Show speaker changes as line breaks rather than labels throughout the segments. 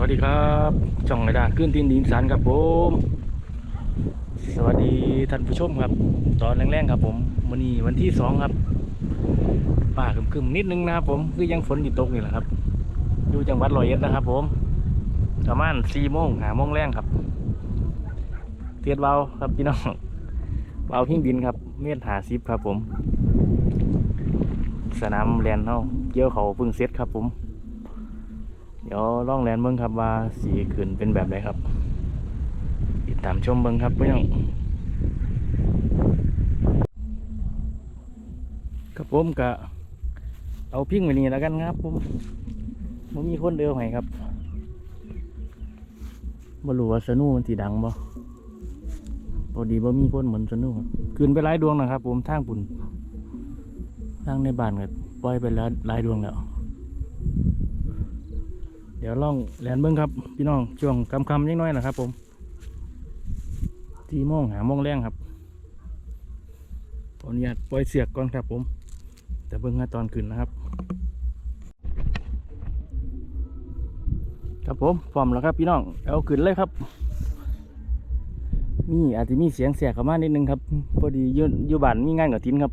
วัสดีครับจ่องไอดาขึ้นทินดินสันครับผม สวัสดีท่านผู้ชมครับ ตอนแรงๆครับผมวันนี้วันที่สองครับป่าคึมๆนิดนึงนะครับผมคือยังฝนอยู่ตกนี่แหละครับ อยู่จังหวัดร้อยเอ็ดนะครับ ผมประมาณสี่โมงหาโมงแรงครับเทียดเบาครับพี่น้องเบาพิ้งบินครับเมตรหาซิบครับผม สนามแลนเฮาเกี่ยวเขาพึ่งเซตครับผม เดี๋ยวล่องแลนเบิ้งครับว่าสีขึ้นเป็นแบบไหนครับ ติดตามชมเบิ้งครับเพื่อนครับผมกะเอาพิ้งไว้นี่แล้วกันครับผมมันมีคนเดินให้ครับบรูว่าสนุมันสีดังบ่พอดีบ่มีคนเหมือนสนุครับขึ้นไปหลายดวงนะครับ ผมทางปุ่นทางในบ้านก็ปล่อยไปแล้วหลายดวงแล้ว เดี๋ยวล่องแลนเบิ้งครับ พี่น้องช่วงคำคำยังน้อยนะครับ ผมที่โมงหาโมงแรงครับตอนนี้ปล่อยเสียกก่อนครับ ผม แต่เบิ้งงาตอนขึ้นนะครับ ครับผมพร้อมแล้วครับ พี่น้องเอาขึ้นเลยครับมีอาจจะมีเสียงเสียกเข้ามานิดนึงครับ พอดีอยูอยู่บ้านมีงานกับทินครับ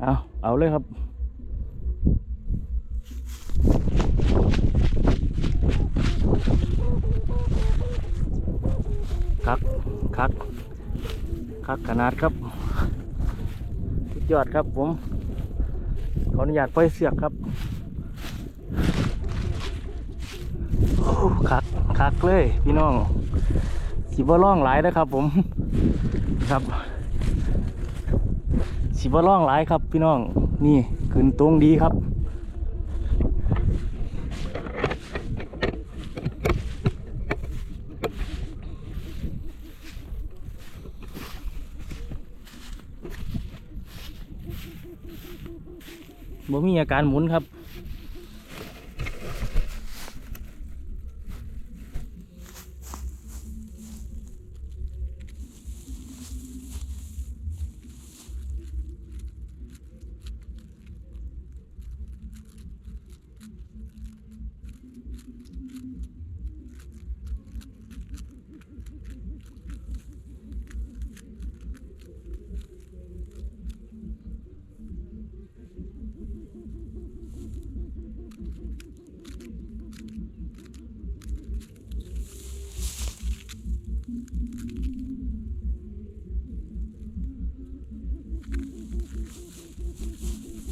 เอาเอาเลยครับ คักคักคักขนาดครับสุดยอดครับผม ขออนุญาตไฟเสียกครับโอ้คักคักเลยพี่น้องสิบ่ล่องหลายนะครับผมครับสิบ่ล่องหลายครับพี่น้องนี่ขึ้นตรงดีครับ บ่มีอาการหมุนครับ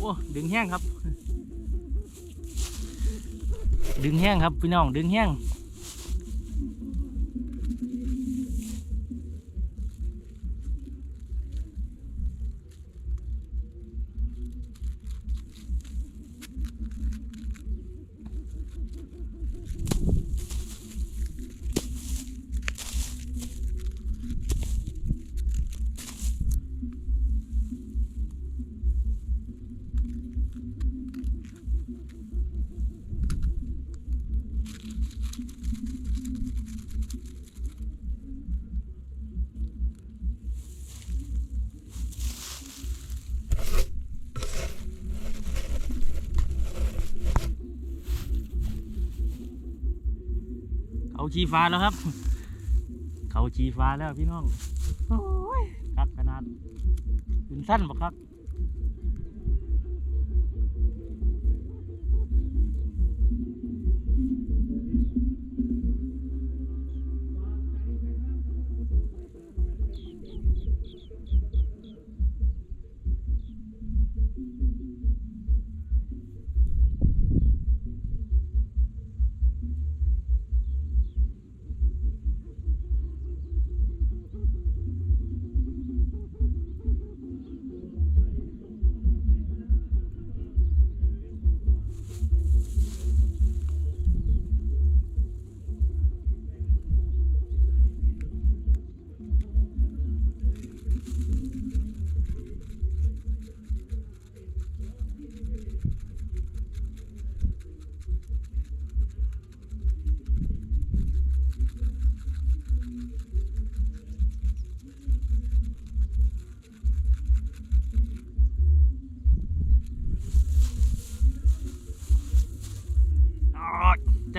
อ้ดึงแห้งครับ ดึงแห้งครับพี่น้องดึงแห้ง เขาชีฟ้าแล้วครับ เขาชีฟ้าแล้วพี่น้อง โอ้ยครับขนาดขึ้นสั้นปะครับ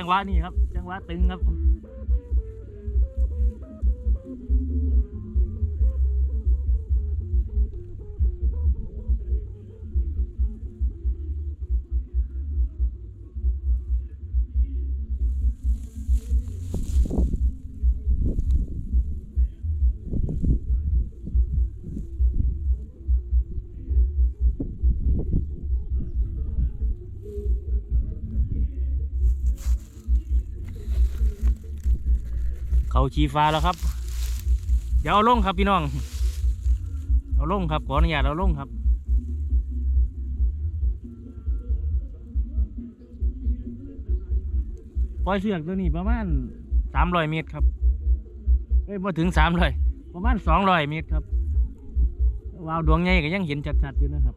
ังหวะนี้ครับ จังหวะตึงครับ เขาชีฟ้าแล้วครับเดี๋ยวเอาลงครับพี่น้อง เอาลงครับขออนุญาตเอาลงครับปล่อยเสือกตัวนี้ประมาณสามร้อยเมตรครับเอ้ยมาถึงสามร้อยประมาณสองร้อยเมตรครับวาวดวงใหญ่ก็ยังเห็นชัดๆอยู่นะครับ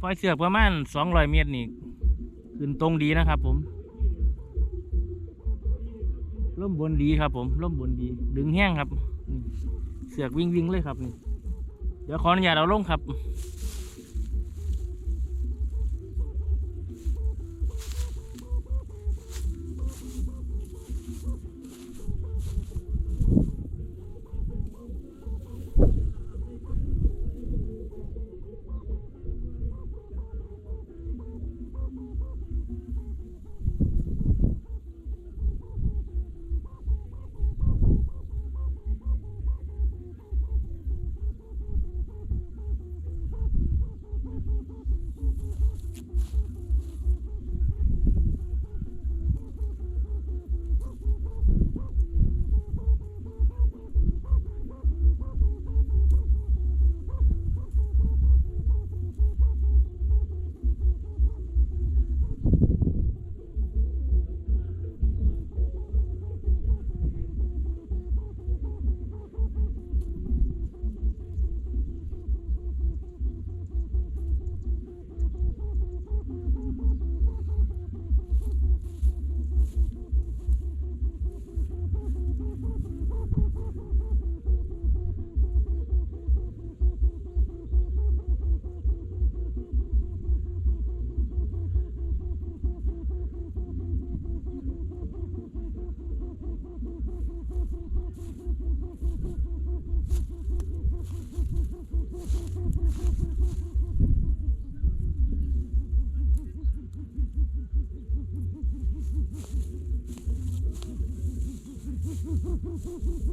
ปล่อยเสือกประมาณสองร้อยเมตรนี่ขึ้นตรงดีนะครับผมล่มบนดีครับผมล่มบนดี ดึงแห้งครับนี่เสือกวิ่งวิ่งเลยครับนี่เดี๋ยวขออนุญาตเอาลงครับ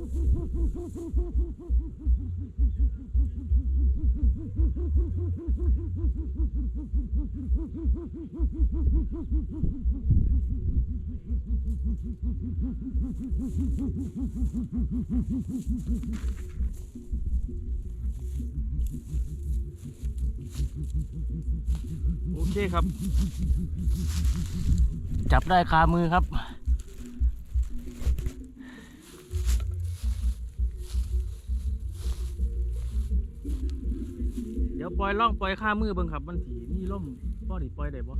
โอเคครับ จับได้คามือครับ ดี๋ยวปล่อยล่องปล่อยข้ามือเบิ่งครับ มันถีนี่ล่มพ่อดิปล่อยได้บ่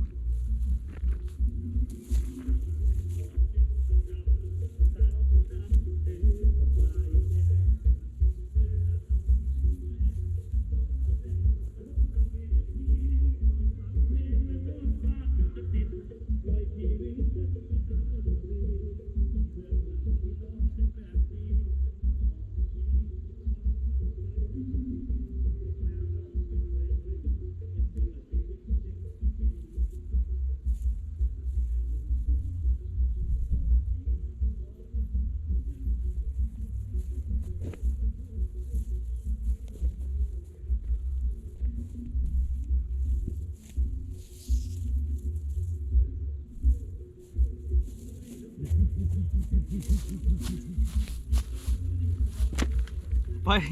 ไปล่อย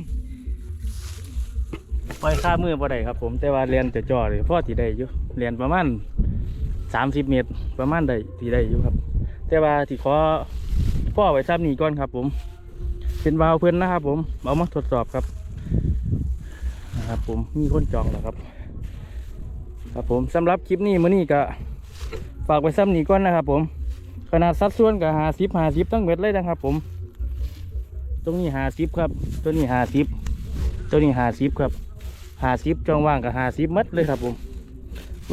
ปล่อยข้ามือบ่ได้ครับผมแต่ว่าเรียนจะจ่อเลยพ่อที่ได้อยู่เรียนประมาณสามสิบเมตรประมาณได้ที่ได้อยู่ครับ แต่ว่าที่ขอพ่อไว้ซ้ำนี้ก่อนครับ ผมเป็นวาวเพื่อนนะครับ ผมเอามาทดสอบครับนะครับ ผมมีคนจองแล้วครับครับผมสำหรับคลิปนี้มื้อนี้ก็ฝากไว้ซ้ำนี้ก่อนนะครับ ผมขนาดสัดส่วนกับหาสิบหาสิบทั้งเม็ดเลยนะครับ ผม ตรงนี้หาสิบครับ ตัวนี้หาสิบตัวนี้หาสิบครับหาสิบจองว่างกับหาสิบมัดเลยครับผม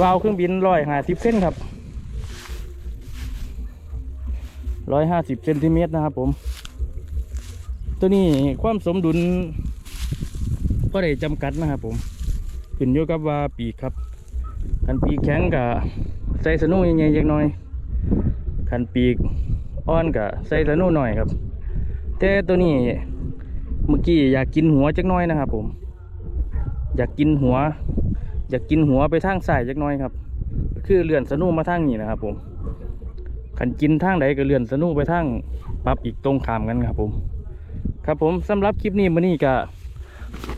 วาวเครื่องบินร้อยหาสิบเส้นครับร้อยห้าสิบเซนติเมตรนะครับผม ตัวนี้ความสมดุลก็ได้จำกัดนะครับผมขึ้นอยู่กับว่าปีกครับคันปีกแข็งกับใส่สนุใหญ่ๆจักหน่อยคันปีกอ่อนกับใส่สนุหน่อยครับ แต่ตัวนี้เมื่อกี้อยากกินหัวจักน้อยนะครับผม อยากกินหัว อยากกินหัวไปทางซ้ายจักน้อยครับ คือเลื่อนสนุมาทางนี้นะครับ ผมขันกินทางใดก็เลื่อนสนุไปทางปรับอีกตรงขามกันครับ ผม ครับผมสำหรับคลิปนี้มื้อนี้ก็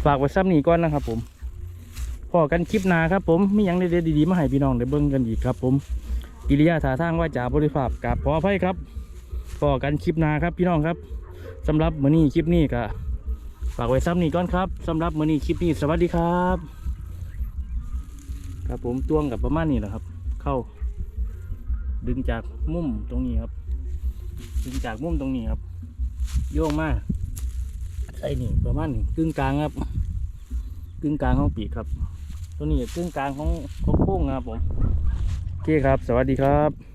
ฝากไว้ซ้ำนี้ก่อนนะครับ ผมพอกันคลิปหน้าครับผมมียังเด็ดๆดีๆมาให้พี่น้องได้เบิ่งกันอีกครับ ผมกิริยาท่าทางว่าจ่าบริภาพกับขออภัยครับพอกันคลิปหน้าครับพี่น้องครับ สำหรับมื้อนี้คลิปนี้ก็ฝากไว้ซ้ำนี้ก่อนครับสำหรับมื้อนี้คลิปนี้สวัสดีครับ ครับผมตวงกับประมาณนี้แหละครับ เข้า ดึงจากมุมตรงนี้ครับ ดึงจากมุมตรงนี้ครับ โยงมาใส่นี่ประมาณนี้กึ่งกลางครับกึ่งกลางของปีกครับ ตัวนี้กึ่งกลางของของโค้งนะครับผมโอเคครับ สวัสดีครับ